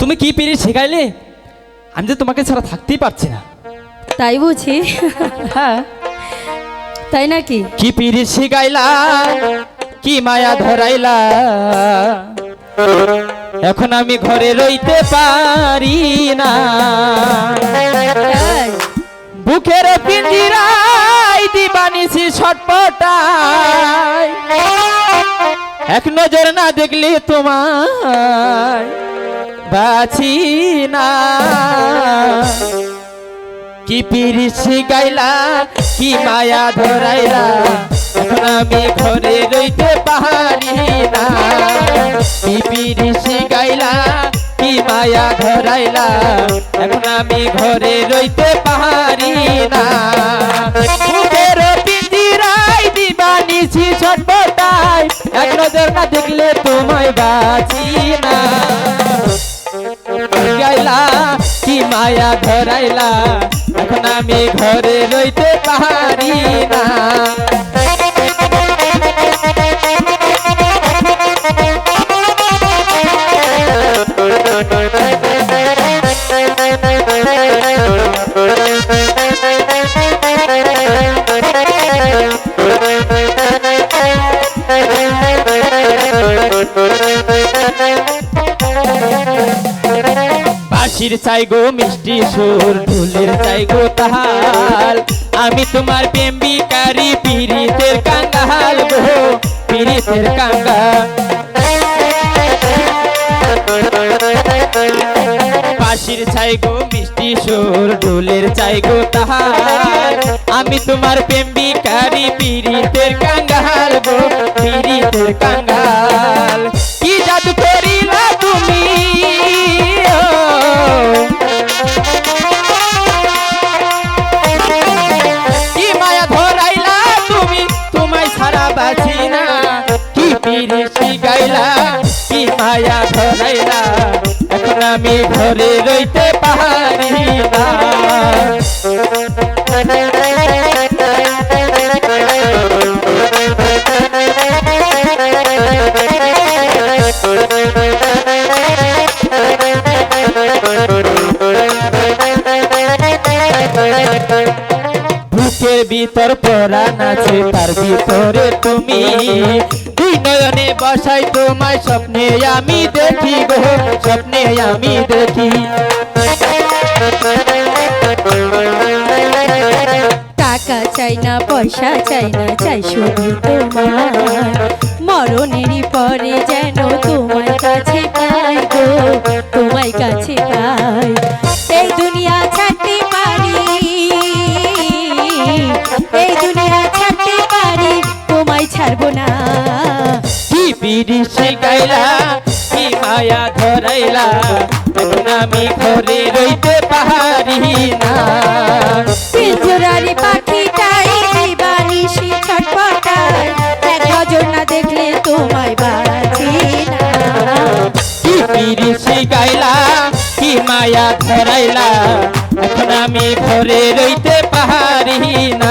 তুমি কি পিড়ি শেখাইলে? আমি তো তোমাকে ছাড়া থাকতেই পারছি না। তাই বুঝি? হ্যাঁ। তাই নাকি? কি পিড়ি শিখাইলা? কি মায়া ধরাইলা? এখন আমি ঘরে রইতে পারি না? বুকের পিঞ্জিরাই দিবানিসি ছটপটাই এক নজর না দেখলে তোমায় বাছি না। কি পিরিসি গাইলা, কি মায়া ধরাইলা, এখন আমি ঘরে রইতে পারি না। কি পিরিসি গাইলা, কি মায়া ধরাইলা, এখন আমি ঘরে রইতে পারি না দেখলে তোমায় বাঁচি না। মায়া ধরাইলা এখন আমি ঘরে রইতে পারি না। বাঁশির চাই গো মিষ্টি সুর, ঢুলের চাই গো তাহাল আমি তোমার প্রেম বিকারি পীড়িতের কাঙ্গাল গো, পীড়িতের কাঙ্গাল। বাঁশির চাই গো মিষ্টি সুর, ঢোলের চাই গো তাহার আমি তোমার প্রেম বিকারি পীড়িতের কাঙ্গাল গো, পীড়িতের কাঙ্গাল। কি জাদু পিরিসি গাইলা, কি মায়া ধরাইলা। এখন আমি ঘরে রইতে পারি ভিতর পরাণ আছে, তার ভিতরে তুমি। নয়নে বসাই তোমায় স্বপ্নে আমি দেখি গো, স্বপ্নে আমি দেখি। টাকা চাই না, পয়সা চাই না, চাই শুধু তোমার। মরণেরই পরে যেন তোমার কাছে পাই গো তোমায় কাছে পাই ধরাইলা। এখন আমি ঘরে রইতে পারি না। পিঞ্জরারি পাখিটাই দিবানিশি ছটপটায় এক নজর না দেখলে তোমায় বাঁচি না। কি পিরিসি গাইলা কি মায়া ধরাইলা। এখন আমি ঘরে রইতে পারি না।